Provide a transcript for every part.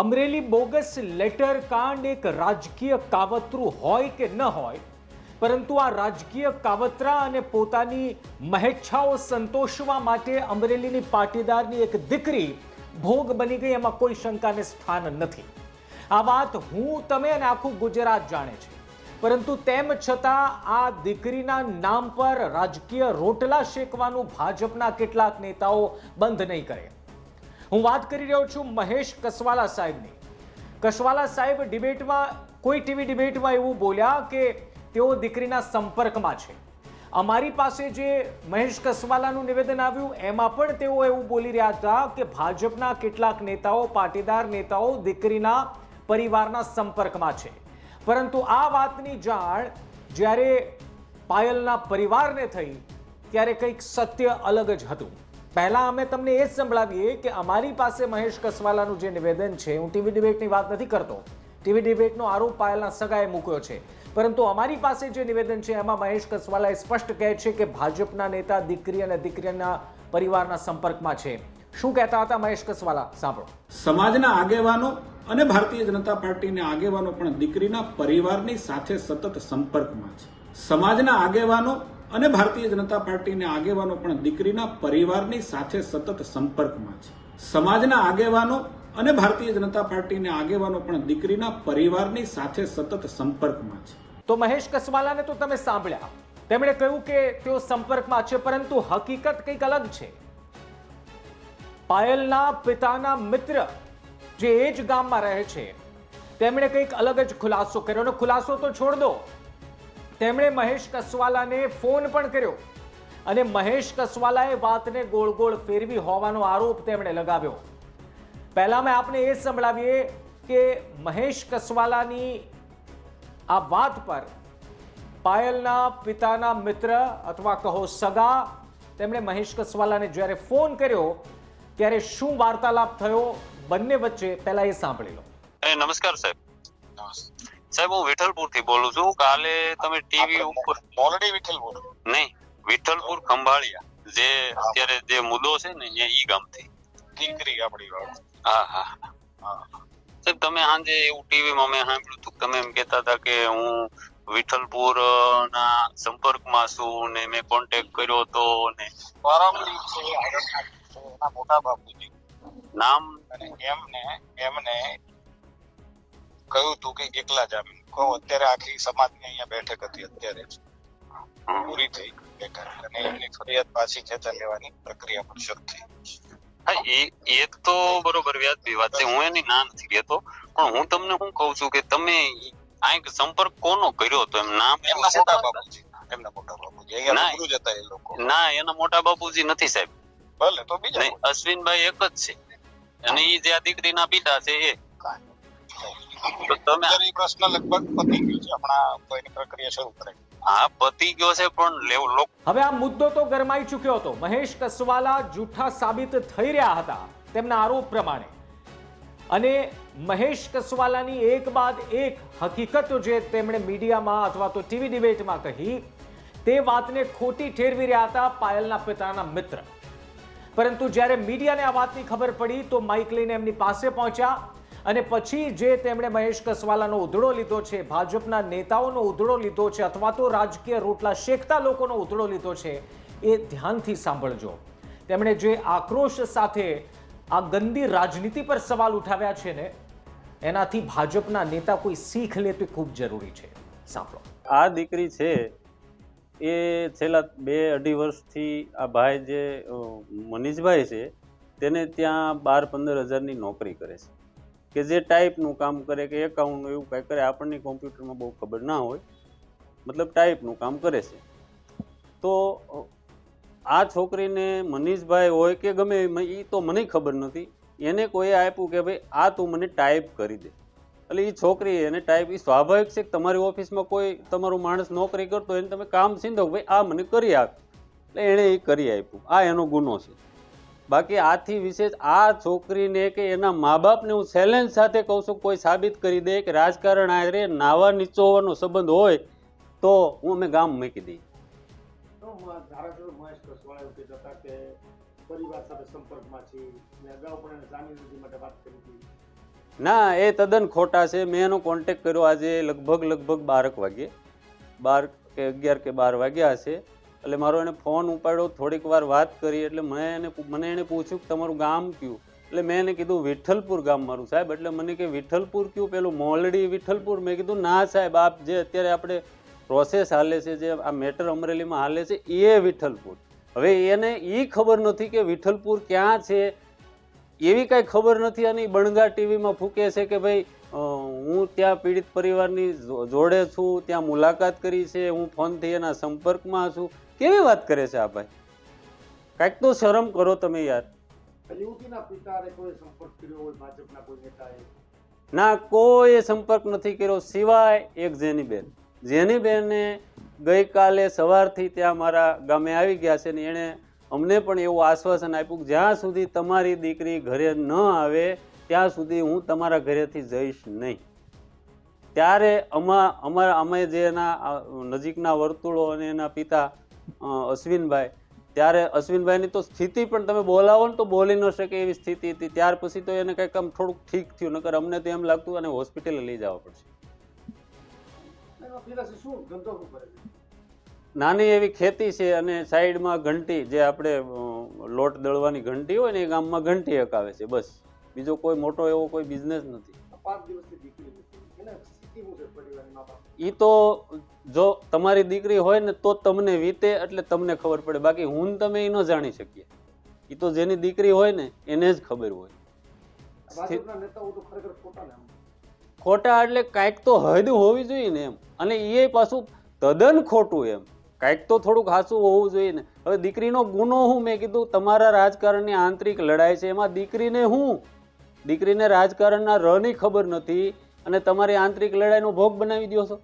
Amreli bogus letter કાંડ એક રાજકીય કાવતરું હોય કે ન હોય, પરંતુ આ રાજકીય કાવતરા અને પોતાની મહેચ્છાઓ સંતોષવા માટે અમરેલીની પાટીદારની એક દીકરી ભોગ બની ગઈ, એમાં કોઈ શંકાને સ્થાન નથી. આ વાત હું, તમે અને આખું ગુજરાત જાણે છે. પરંતુ તેમ છતાં આ દીકરીના નામ પર રાજકીય રોટલા શેકવાનું ભાજપના કેટલાક નેતાઓ બંધ નહીં કરે. હું વાત કરી રહ્યો છું મહેશ કસવાલા સાહેબની. કસવાલા સાહેબ ડિબેટમાં, કોઈ ટીવી ડિબેટમાં એવું બોલ્યા કે તેઓ દીકરીના સંપર્કમાં છે. અમારી પાસે જે મહેશ કસવાલાનું નિવેદન આવ્યું, એમાં પણ તેઓ એવું બોલી રહ્યા હતા કે ભાજપના કેટલાક નેતાઓ, પાટીદાર નેતાઓ દીકરીના પરિવારના સંપર્કમાં છે. પરંતુ આ વાતની જાણ જ્યારે પાયલના પરિવારને થઈ, ત્યારે કંઈક સત્ય અલગ જ હતું. પહેલા અમે તમને એ જ સંભળાવીએ કે અમારી પાસે મહેશ કસવાલાનું જે નિવેદન છે, હું ટીવી ડિબેટની વાત નથી કરતો. ટીવી ડિબેટનો આરોપ પાયલના સગાએ મૂક્યો છે. પરંતુ અમારી પાસે જે નિવેદન છે, એમાં મહેશ કસવાલાએ સ્પષ્ટ કહે છે કે ભાજપના નેતા, દીકરી અને દીકરીના પરિવારના સંપર્કમાં છે. શું કહેતા હતા મહેશ કસવાલા? સાંભળો. સમાજના આગેવાનો અને ભારતીય જનતા પાર્ટીના આગેવાનો પણ દીકરીના પરિવારની સાથે સતત સંપર્કમાં છે. સમાજના આગેવાનો અને ભારતીય જનતા પાર્ટીના આગેવાનો પણ દીકરીના પરિવારની સાથે સતત સંપર્કમાં છે. સમાજના આગેવાનો અને ભારતીય જનતા પાર્ટીના આગેવાનો પણ દીકરીના પરિવારની સાથે સતત સંપર્કમાં છે. તો મહેશ કસવાલાને તો તમે સાંભળ્યા. તેમણે કહ્યું કે તેઓ સંપર્કમાં છે, પરંતુ હકીકત કંઈક અલગ છે. પાયલના પિતાના મિત્ર જે એ જ ગામમાં રહે છે, તેમણે કંઈક અલગ જ ખુલાસો કર્યો. અને ખુલાસો તો છોડ દો તેમણે મહેશ કસવાલાને ફોન પણ કર્યો. અને મહેશ કસવાલાએ વાતને ગોળ ગોળ ફેરવી હોવાનો આરોપ તેમણે લગાવ્યો. પહેલાં મેં આપને એ સંભળાવીએ કે મહેશ કસવાલાની આ વાત પર પાયલના પિતાના મિત્ર અથવા કહો સગા તેમણે મહેશ કસવાલાને જ્યારે ફોન કર્યો ત્યારે શું વાર્તાલાપ થયો બંને વચ્ચે પહેલા એ સાંભળી લો. નમસ્કાર સાહેબ. સાહેબ હું વિઠ્ઠલપુરથી બોલું છું. કાલે તમે ટીવી ઉપર મોરડી વિઠ્ઠલપુર. નહીં વિઠ્ઠલપુર ખંભાળિયા. જે અત્યારે જે મુદ્દો છે ને એ ઈ ગામથી. દીકરી આપણી વાળો. હા હા. સાહેબ તમે સાંજે એવું ટીવીમાં મેં સાંભળ્યું હતું તમે એમ કહેતા હતા કે હું વિઠ્ઠલપુર ના સંપર્કમાં છું ને મેં કોન્ટેક્ટ કર્યો હતો ને. મોટા બાપુજી નામ? એમને એમને કહ્યું હતું કે એકલા જ આવીને કહો અત્યારે આખી સમાજની અહીંયા બેઠક હતી અત્યારે પૂરી થઈ બેઠક અને એમની ફરિયાદ પાછી ખેંચા લેવાની પ્રક્રિયા પણ શરૂ થઈ હા એ એ તો બરોબર વ્યાજબી વાત છે. હું એની ના નથી કહેતો પણ હું તમને હું કહું છું કે તમે આ સંપર્ક કોનો કર્યો હતો? એમ નામ એમ એમના મોટા? બાપુજી. એમના મોટા બાપુજી. અહીંયા ના. રૂબરૂ જ એ લોકો. ના એના મોટા બાપુજી નથી સાહેબ. ભલે તો બીજા અશ્વિનભાઈ એક જ છે. અને એ જે આ દીકરીના પિતા છે એ. તો તમે એ પ્રશ્ન લગભગ પતી ગયો છે હમણાં કોઈની પ્રક્રિયા શરૂ કરે. હા પતી ગયો છે પણ લેવ લોક હવે આ મુદ્દો તો ગરમાઈ ચૂક્યો હતો. મહેશ કસવાલા જૂઠા સાબિત થઈ રહ્યા હતા તેમના આરોપ પ્રમાણે. અને મહેશ કસવાલાની એક બાદ એક હકીકત જે તેમણે મીડિયામાં અથવા તો ટીવી ડિબેટમાં કહી તે વાતને ખોટી ઠેરવી રહ્યા હતા પાયલના પિતાના મિત્ર. પરંતુ જ્યારે મીડિયાને આ વાતની ખબર પડી તો માઇક લઈને એમની પાસે પહોંચ્યા અને પછી જે તેમણે મહેશ કસવાલાનો ઉધડો લીધો છે, ભાજપના નેતાઓનો ઉધડો લીધો છે, અથવા તો રાજકીય રોટલા શેકતા લોકોનો ઉધડો લીધો છે, એ ધ્યાનથી સાંભળજો. તેમણે જે આક્રોશ સાથે આ ગંદી રાજનીતિ પર સવાલ ઉઠાવ્યા છે ને, એનાથી ભાજપના નેતા કોઈ શીખ લે તો ખૂબ જરૂરી છે. સાંભળો. આ દીકરી છે, એ છેલ્લા બે અઢી વર્ષથી આ ભાઈ જે મનીષભાઈ છે, તેને ત્યાં બાર પંદર હજારની નોકરી કરે છે. કે જે ટાઈપનું કામ કરે કે એકાઉન્ટનું એવું કાંઈ કરે, આપણને કોમ્પ્યુટરમાં બહુ ખબર ના હોય, મતલબ ટાઈપનું કામ કરે છે. તો આ છોકરીને મનીષભાઈ હોય કે ગમે એ તો મને ખબર નથી, એને કોઈએ આપ્યું કે ભાઈ, આ તું મને ટાઈપ કરી દે. એટલે એ છોકરી એને ટાઈપ એ સ્વાભાવિક છે કે તમારી ઓફિસમાં કોઈ તમારું માણસ નોકરી કરતો એને તમે કામ સિંધો ભાઈ, આ મને કરી આપ એટલે એણે એ કરી આપ્યું. આ એનો ગુનો છે. બાકી આથી વિશેષ આ છોકરીને કે એના મા બાપને હું ચેલેન્જ સાથે કહું છું કોઈ સાબિત કરી દે કે રાજકારણ આરે નાવા નીચોવાનો સંબંધ હોય તો હું અમે ગામ મૂકી દઈએ. ના એ તદ્દન ખોટા છે. મેં એનો કોન્ટેક કર્યો આજે લગભગ લગભગ બારક વાગે બાર કે અગિયાર કે બાર વાગ્યા હશે. એટલે મારો એને ફોન ઉપાડ્યો, થોડીક વાર વાત કરી, એટલે મેં એને મને એને પૂછ્યું કે તમારું ગામ કયું? એટલે મેં એને કીધું વિઠ્ઠલપુર ગામ મારું સાહેબ. એટલે મને કે વિઠ્ઠલપુર કયું? પેલું મોલડી વિઠ્ઠલપુર. મેં કીધું, ના સાહેબ, આપ જે અત્યારે આપણે પ્રોસેસ હાલે છે, જે આ મેટર અમરેલીમાં હાલે છે, એ વિઠ્ઠલપુર. હવે એને એ ખબર નથી કે વિઠ્ઠલપુર ક્યાં છે. એવી કાંઈ ખબર નથી અને બણગા ટીવીમાં ફૂકે છે કે ભાઈ હું ત્યાં પીડિત પરિવારની જોડે છું, ત્યાં મુલાકાત કરી છે, હું ફોનથી એના સંપર્કમાં છું. કેવી વાત કરે છે આ ભાઈ? કાંઈક તો શરમ કરો તમે યાર. ના કોઈ સંપર્ક નથી કર્યો સિવાય એક જેનીબેન. જેનીબેને ગઈકાલે સવારથી ત્યાં મારા ગામે આવી ગયા છે ને એણે અમને પણ એવું આશ્વાસન આપ્યું કે જ્યાં સુધી તમારી દીકરી ઘરે ન આવે ત્યાં સુધી હું તમારા ઘરેથી જઈશ નહીં. ત્યારે અમા અમારા અમે જે એના નજીકના વર્તુળો અને એના પિતા અશ્વિનભાઈ. ત્યારે અશ્વિનભાઈની તો સ્થિતિ પણ તમે બોલાવો ને તો બોલી ન શકે એવી સ્થિતિ હતી. ત્યાર પછી તો એને કંઈક આમ થોડુંક ઠીક થયું નકર અમને તો એમ લાગતું અને હોસ્પિટલે લઈ જવા પડશે. નાની એવી ખેતી છે અને સાઈડમાં ઘંટી જે આપણે લોટ દળવાની ઘંટી હોય ને એ ગામમાં ઘંટી હકાવે છે બસ. બીજો કોઈ મોટો એવો કોઈ બિઝનેસ નથી. પાંચ દિવસથી એ તો જો તમારી દીકરી હોય ને તો તમને વીતે એટલે તમને ખબર પડે. બાકી હું તમે એ ન જાણી શકીએ. એ તો જેની દીકરી હોય ને એને જ ખબર હોય. ખોટા એટલે કાંઈક તો હદ હોવી જોઈએ ને એમ. અને એ પાછું તદ્દન ખોટું એમ. કાંઈક તો થોડુંક હાસું હોવું જોઈએ ને. હવે દીકરીનો ગુનો હું મેં કીધું તમારા રાજકારણની આંતરિક લડાઈ છે એમાં દીકરીને હું? દીકરીને રાજકારણના રની ખબર નથી અને તમારી આંતરિક લડાઈનો ભોગ બનાવી દો છો.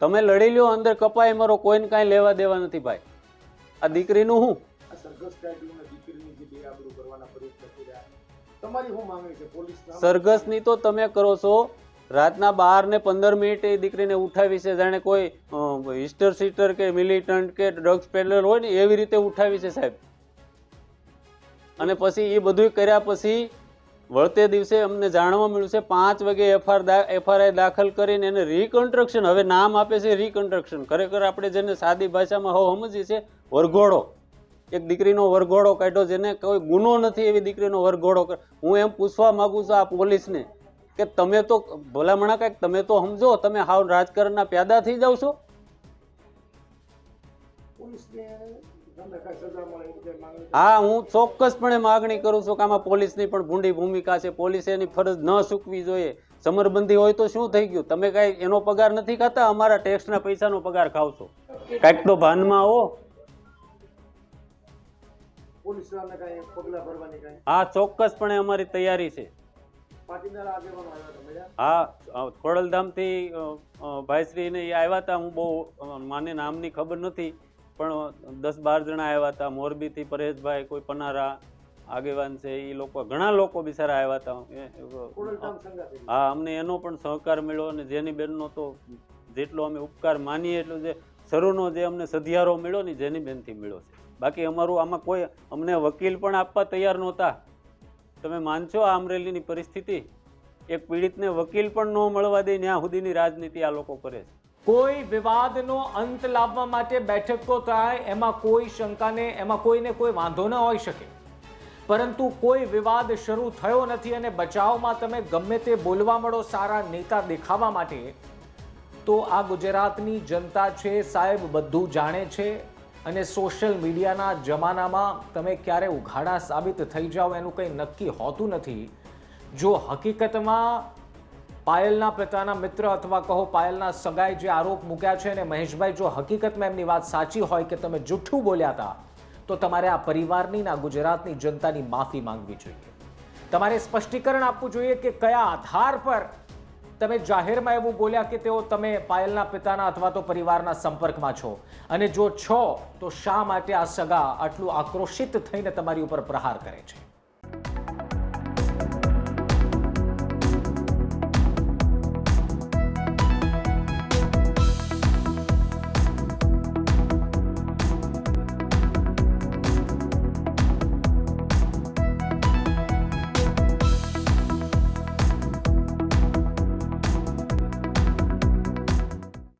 તમે લડી લ્યો અંદર કપાય મારો કોઈને કાંઈ લેવા દેવા નથી ભાઈ. આ દીકરીનું હું? સરઘસની તો તમે કરો છો. રાતના બાર ને પંદર મિનિટે એ દીકરીને ઉઠાવી છે. જાણે કોઈ હિસ્ટર સીટર કે મિલિટન્ટ કે ડ્રગ્સ પેડલર હોય ને એવી રીતે ઉઠાવી છે સાહેબ. અને પછી એ બધું કર્યા પછી વળતે દિવસે અમને જાણવા મળ્યું છે, પાંચ વાગે એફઆર એફઆરઆઈ દાખલ કરીને એને રિકન્સ્ટ્રક્શન હવે નામ આપે છે રિકન્સ્ટ્રક્શન ખરેખર આપણે જેને સાદી ભાષામાં હવ સમજીએ છીએ, વરઘોડો. એક દીકરીનો વરઘોડો કાઢ્યો જેને કોઈ ગુનો નથી, એવી દીકરીનો વરઘોડો હું એમ પૂછવા માગું છું આ પોલીસને કે તમે તો, ભલામણા કાંઈક તમે તો સમજો, તમે હાવ રાજકારણના પ્યાદા થઈ જાવ છો. હા હું ચોક્કસપણે માગણી કરું છું કે આમાં પોલીસની પણ ભૂંડી ભૂમિકા છે. પોલીસે એની ફરજ ન ચૂકવી જોઈએ. સમરબંધી હોય તો શું થઈ ગયું? તમે કાંઈ એનો પગાર નથી ખાતા? અમારા ટેક્સના પૈસાનો પગાર ખાવ છો કાંઈક તો ભાનમાં આવો. હા ચોક્કસપણે અમારી તૈયારી છે. હા ખોડલધામથી ભાઈશ્રીને એ આવ્યા હતા. હું બહુ માને નામની ખબર નથી. પણ દસ બાર જણા આવ્યા હતા. મોરબીથી પરેશભાઈ કોઈ પનારા આગેવાન છે એ લોકો ઘણા લોકો બિચારા આવ્યા હતા. હા અમને એનો પણ સહકાર મળ્યો અને જેની બેનનો તો જેટલો અમે ઉપકાર માનીએ એટલો જે શરૂનો જે અમને સધિયારો મળ્યો ને જેની બેનથી મળ્યો છે. બાકી અમારું આમાં કોઈ અમને વકીલ પણ આપવા તૈયાર નહોતા. તમે માનશો આ અમરેલીની પરિસ્થિતિ? એક પીડિતને વકીલ પણ ન મળવા દે ત્યાં સુધીની રાજનીતિ આ લોકો કરે છે. કોઈ વિવાદનો અંત લાવવા માટે બેઠકો થાય, એમાં કોઈ શંકાને, એમાં કોઈને કોઈ વાંધો ન હોઈ શકે. પરંતુ કોઈ વિવાદ શરૂ થયો નથી અને બચાવમાં તમે ગમે તે બોલવા મળો સારા નેતા દેખાવા માટે, તો આ ગુજરાતની જનતા છે, સાહેબ બધું જાણે છે અને સોશિયલ મીડિયાના જમાનામાં તમે ક્યારે ઉઘાડા સાબિત થઈ જાઓ એનું કંઈ નક્કી હોતું નથી. જો હકીકતમાં પાયલના પિતાના મિત્ર અથવા કહો પાયલના સગાઈ જે આરોપ મૂક્યા છે અને મહેશભાઈ, જો હકીકતમાં એમની વાત સાચી હોય કે તમે જૂઠું બોલ્યા હતા, તો તમારે આ પરિવારની ના ગુજરાતની જનતાની માફી માંગવી જોઈએ. તમારે સ્પષ્ટીકરણ આપવું જોઈએ કે કયા આધાર પર તમે જાહેરમાં એવું બોલ્યા કે તેઓ તમે પાયલના પિતાના અથવા તો પરિવારના સંપર્કમાં છો? અને જો છો, તો શા માટે આ સગા આટલું આક્રોશિત થઈને તમારી ઉપર પ્રહાર કરે છે?